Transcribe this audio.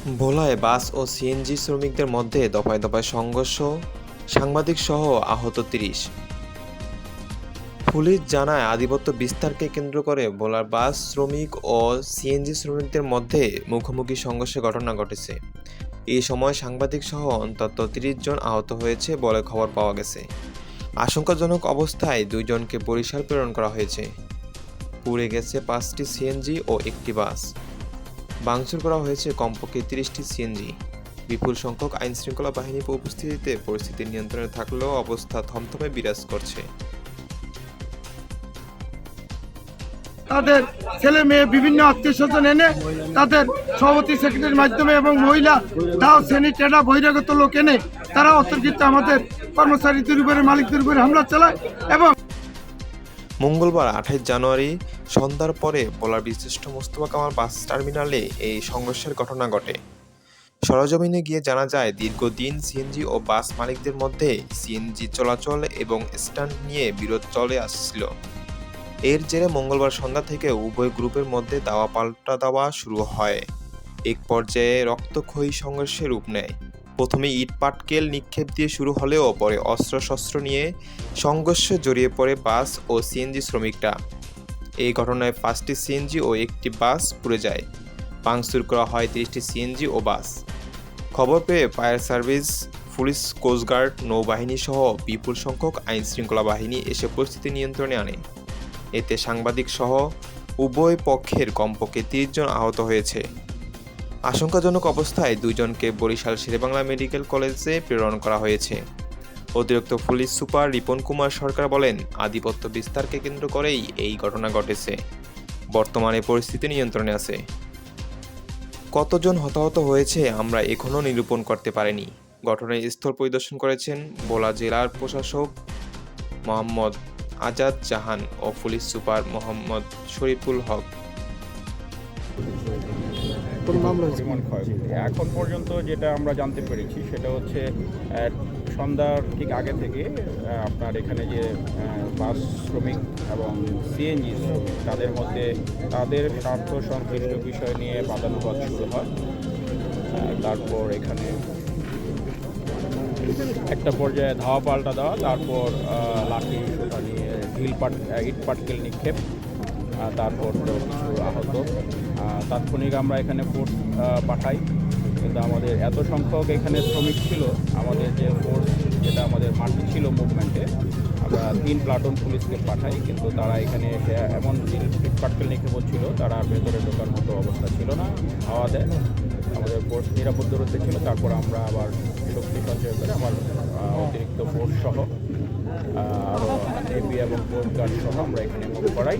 ভোলায় বাস ও সিএনজি শ্রমিকদের মধ্যে দফায় দফায় সংঘর্ষ, সাংবাদিক সহ আহত তিরিশ। পুলিশ জানায় আধিপত্য বিস্তারকে কেন্দ্র করে ভোলার বাস শ্রমিক ও সিএনজি শ্রমিকদের মধ্যে মুখোমুখি সংঘর্ষের ঘটনা ঘটেছে। এই সময় সাংবাদিক সহ অন্তত তিরিশ জন আহত হয়েছে বলে খবর পাওয়া গেছে। আশঙ্কাজনক অবস্থায় দুইজনকে বরিশাল প্রেরণ করা হয়েছে। পুড়ে গেছে পাঁচটি সিএনজি ও একটি বাস। ভাঙচুর করা হয়েছে কমপক্ষে তিরিশটি সিএনজি। বিপুল সংখ্যক আইন শৃঙ্খলা বাহিনী উপস্থিতিতে পরিস্থিতি নিয়ন্ত্রণে থাকলেও অবস্থা থমথমে বিরাজ করছে। তাদের ছেলে মেয়ে, বিভিন্ন আত্মীয় স্বজন এনে তাদের সভাপতি সেক্রেটারির মাধ্যমে এবং মহিলা, দাও, শ্রেণি, টেডা, বহিরাগত লোক এনে তারা অতর্কিত আমাদের কর্মচারীদের উপরে, মালিকদের উপরে হামলা চালায় এবং মঙ্গলবার আঠাইশ জানুয়ারি সন্ধ্যার পরে ভোলার বিশিষ্ট মোস্তফা কামাল বাস টার্মিনালে এই সংঘর্ষের ঘটনা ঘটে। সরজমিনে গিয়ে জানা যায়, দীর্ঘদিন সিএনজি ও বাস মালিকদের মধ্যে সিএনজি চলাচল এবং স্ট্যান্ড নিয়ে বিরোধ চলে আসছিল। এর জেরে মঙ্গলবার সন্ধ্যা থেকে উভয় গ্রুপের মধ্যে দাওয়া পাল্টা দেওয়া শুরু হয়। এক পর্যায়ে রক্তক্ষয়ী সংঘর্ষে রূপ নেয়। প্রথমে ইট পাটকেল নিক্ষেপ দিয়ে শুরু হলেও পরে অস্ত্রশস্ত্র নিয়ে সংঘর্ষে জড়িয়ে পড়ে বাস ও সিএনজি শ্রমিকরা। এই ঘটনায় পাঁচটি সিএনজি ও একটি বাস পুড়ে যায়। ভাঙচুর করা হয় তিরিশটি সিএনজি ও বাস। খবর পেয়ে ফায়ার সার্ভিস, পুলিশ কোস্টগার্ড নৌবাহিনী সহ বিপুল সংখ্যক আইন শৃঙ্খলা বাহিনী এসে পরিস্থিতি নিয়ন্ত্রণে আনে। এতে সাংবাদিক সহ উভয় পক্ষের কমপক্ষে তিরিশ জন আহত হয়েছে। আশঙ্কাজনক অবস্থায় দুজনকে বরিশাল শেরেবাংলা মেডিকেল কলেজে প্রেরণ করা হয়েছে। অতিরিক্ত পুলিশ সুপার রিপন কুমার সরকার বলেন, আধিপত্য বিস্তারকে কেন্দ্র করেই এই ঘটনা ঘটেছে। বর্তমানে পরিস্থিতি নিয়ন্ত্রণে আছে। কতজন হতাহত হয়েছে আমরা এখনও নিরূপণ করতে পারিনি। ঘটনায় স্থল পরিদর্শন করেছেন ভোলা জেলার প্রশাসক মোহাম্মদ আজাদ জাহান ও পুলিশ সুপার মোহাম্মদ শরীফুল হক। এখন পর্যন্ত যেটা আমরা জানতে পেরেছি, সেটা হচ্ছে সন্ধ্যার ঠিক আগে থেকে আপনার এখানে যে বাস শ্রমিক এবং সিএনজি তাদের মধ্যে তাদের স্বার্থ সংশ্লিষ্ট বিষয় নিয়ে বাদানুবাদ শুরু হয়। তারপর এখানে একটা পর্যায়ে ধাওয়া পাল্টা দেওয়া, তারপর লাঠি নিয়ে ঢিল পাট ইট পাটকেল নিক্ষেপ। তারপর তো কিছু আহত তাৎক্ষণিক আমরা এখানে ফোর্স পাঠাই। কিন্তু আমাদের এত সংখ্যক এখানে শ্রমিক ছিল, আমাদের যে ফোর্স যেটা আমাদের মাটি ছিল মুভমেন্টে আমরা তিন প্লাটুন পুলিশকে পাঠাই। কিন্তু তারা এখানে এসে এমন ইট পাটকেল নিক্ষেপ ছিল, তারা ভেতরে ঢোকার মতো অবস্থা ছিল না, হাওয়া দেয়। আমাদের ফোর্স নিরাপদ দূরত্বে ছিল, তারপর আমরা আবার শক্তি সঞ্চয় করে আমার অতিরিক্ত ফোর্স সহ এবং কোস্ট গার্ড সহ আমরা এখানে মুভ করাই।